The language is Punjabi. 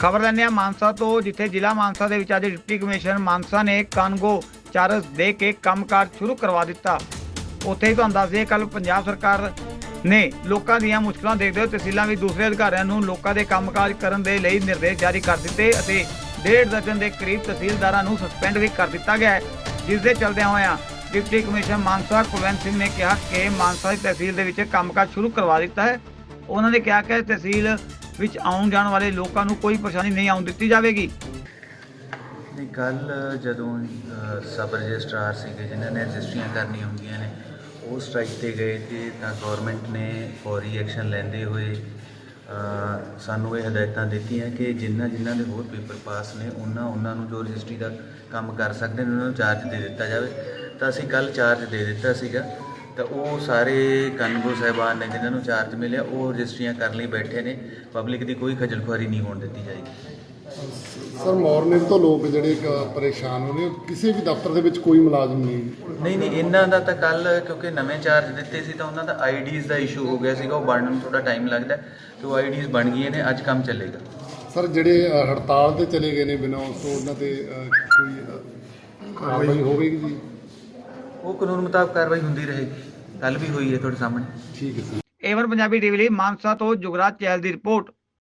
ਖਬਰ ਲੈਂਦੇ ਹਾਂ ਮਾਨਸਾ ਤੋਂ, ਜਿੱਥੇ ਜ਼ਿਲ੍ਹਾ ਮਾਨਸਾ ਦੇ ਵਿੱਚ ਅੱਜ ਡਿਪਟੀ ਕਮਿਸ਼ਨਰ ਮਾਨਸਾ ਨੇ ਕਾਨਗੋ ਚਾਰਜ ਦੇ ਕੇ ਕੰਮਕਾਜ ਸ਼ੁਰੂ ਕਰਵਾ ਦਿੱਤਾ। ਉੱਥੇ ਹੀ ਤੁਹਾਨੂੰ ਦੱਸ ਦਈਏ ਕੱਲ ਪੰਜਾਬ ਸਰਕਾਰ ਨੇ ਲੋਕਾਂ ਦੀਆਂ ਮੁਸ਼ਕਲਾਂ ਦੇਖਦੇ ਹੋਏ ਤਹਿਸੀਲਾਂ ਵਿੱਚ ਦੂਸਰੇ ਅਧਿਕਾਰੀਆਂ ਨੂੰ ਲੋਕਾਂ ਦੇ ਕੰਮਕਾਜ ਕਰਨ ਦੇ ਲਈ ਨਿਰਦੇਸ਼ ਜਾਰੀ ਕਰ ਦਿੱਤੇ ਅਤੇ ਡੇਢ ਦਰਜਨ ਦੇ ਕਰੀਬ ਤਹਿਸੀਲਦਾਰਾਂ ਨੂੰ ਸਸਪੈਂਡ ਵੀ ਕਰ ਦਿੱਤਾ ਗਿਆ ਹੈ। ਜਿਸ ਦੇ ਚਲਦਿਆਂ ਹੋਇਆਂ ਡਿਪਟੀ ਕਮਿਸ਼ਨਰ ਮਾਨਸਾ ਕੁਲਵੰਤ ਸਿੰਘ ਨੇ ਕਿਹਾ ਕਿ ਮਾਨਸਾ ਦੀ ਤਹਿਸੀਲ ਦੇ ਵਿੱਚ ਕੰਮਕਾਜ ਸ਼ੁਰੂ ਕਰਵਾ ਦਿੱਤਾ ਹੈ। ਉਹਨਾਂ ਨੇ ਕਿਹਾ ਕਿ ਤਹਿਸੀਲ ਵਿੱਚ ਆਉਣ ਜਾਣ ਵਾਲੇ ਲੋਕਾਂ ਨੂੰ ਕੋਈ ਪਰੇਸ਼ਾਨੀ ਨਹੀਂ ਆਉਣ ਦਿੱਤੀ ਜਾਵੇਗੀ। ਨਹੀਂ ਕੱਲ ਜਦੋਂ ਸਬ ਰਜਿਸਟਰਾਰ ਸੀਗੇ, ਜਿਨ੍ਹਾਂ ਨੇ ਰਜਿਸਟਰੀਆਂ ਕਰਨੀਆਂ ਹੁੰਦੀਆਂ ਨੇ, ਉਹ ਸਟ੍ਰਾਈਕ ਤੇ ਗਏ ਤੇ ਤਾਂ ਗਵਰਨਮੈਂਟ ਨੇ ਫੌਰੀ ਐਕਸ਼ਨ ਲੈਂਦੇ ਹੋਏ ਸਾਨੂੰ ਇਹ ਹਦਾਇਤਾਂ ਦਿੱਤੀਆਂ ਕਿ ਜਿਨ੍ਹਾਂ ਜਿਨ੍ਹਾਂ ਦੇ ਹੋਰ ਪੇਪਰ ਪਾਸ ਨੇ, ਉਹਨਾਂ ਉਹਨਾਂ ਨੂੰ ਜੋ ਰਜਿਸਟਰੀ ਦਾ ਕੰਮ ਕਰ ਸਕਦੇ ਨੇ, ਉਹਨਾਂ ਨੂੰ ਚਾਰਜ ਦੇ ਦਿੱਤਾ ਜਾਵੇ। ਤਾਂ ਅਸੀਂ ਕੱਲ ਚਾਰਜ ਦੇ ਦਿੱਤਾ ਸੀਗਾ। ਤਾਂ ਉਹ ਸਾਰੇ ਕਾਨੂੰਗੋ ਸਾਹਿਬਾਨ ਨੇ ਜਿਨ੍ਹਾਂ ਨੂੰ ਚਾਰਜ ਮਿਲਿਆ ਉਹ ਰਜਿਸਟਰੀਆਂ ਕਰਨ ਲਈ ਬੈਠੇ ਨੇ। ਪਬਲਿਕ ਦੀ ਕੋਈ ਖੱਜਲ ਖੁਆਰੀ ਨਹੀਂ ਹੋਣ ਦਿੱਤੀ ਜਾਏਗੀ। ਸਰ ਮਾਰਨਿੰਗ ਤੋਂ ਲੋਕ ਜਿਹੜੇ ਪਰੇਸ਼ਾਨ ਹੋ ਰਹੇ ਕਿਸੇ ਵੀ ਦਫ਼ਤਰ ਦੇ ਵਿੱਚ ਕੋਈ ਮੁਲਾਜ਼ਮ ਨਹੀਂ ਨਹੀਂ ਨਹੀਂ ਇਹਨਾਂ ਦਾ ਤਾਂ ਕੱਲ ਕਿਉਂਕਿ ਨਵੇਂ ਚਾਰਜ ਦਿੱਤੇ ਸੀ ਤਾਂ ਉਹਨਾਂ ਦਾ ਆਈਡੀਜ਼ ਦਾ ਇਸ਼ੂ ਹੋ ਗਿਆ ਸੀਗਾ ਉਹ ਬਣਨ ਨੂੰ ਥੋੜਾ ਟਾਈਮ ਲੱਗਦਾ ਤੇ ਉਹ ਆਈਡੀਜ਼ ਬਣ ਗਈਆਂ ਨੇ ਅੱਜ ਕੰਮ ਚੱਲੇਗਾ। ਸਰ ਜਿਹੜੇ ਹੜਤਾਲ ਤੇ ਚਲੇ ਗਏ ਨੇ ਬਿਨਾਂ ਉਸ ਤੋਂ ਉਹਨਾਂ ਤੇ ਕੋਈ ਕਾਰਵਾਈ ਹੋਵੇਗੀ ਜੀ? ਉਹ ਕਾਨੂੰਨ ਮੁਤਾਬਕ ਕਾਰਵਾਈ ਹੁੰਦੀ ਰਹੇਗੀ। ਕੱਲ ਵੀ ਹੋਈ ਹੈ ਤੁਹਾਡੇ ਸਾਹਮਣੇ। ਠੀਕ ਹੈ ਸਰ। ਏਵਨ ਪੰਜਾਬੀ ਟੀਵੀ ਲਈ ਮਾਨਸਾ ਤੋਂ ਜੁਗਰਾਜ ਚਹਿਲ ਦੀ ਰਿਪੋਰਟ।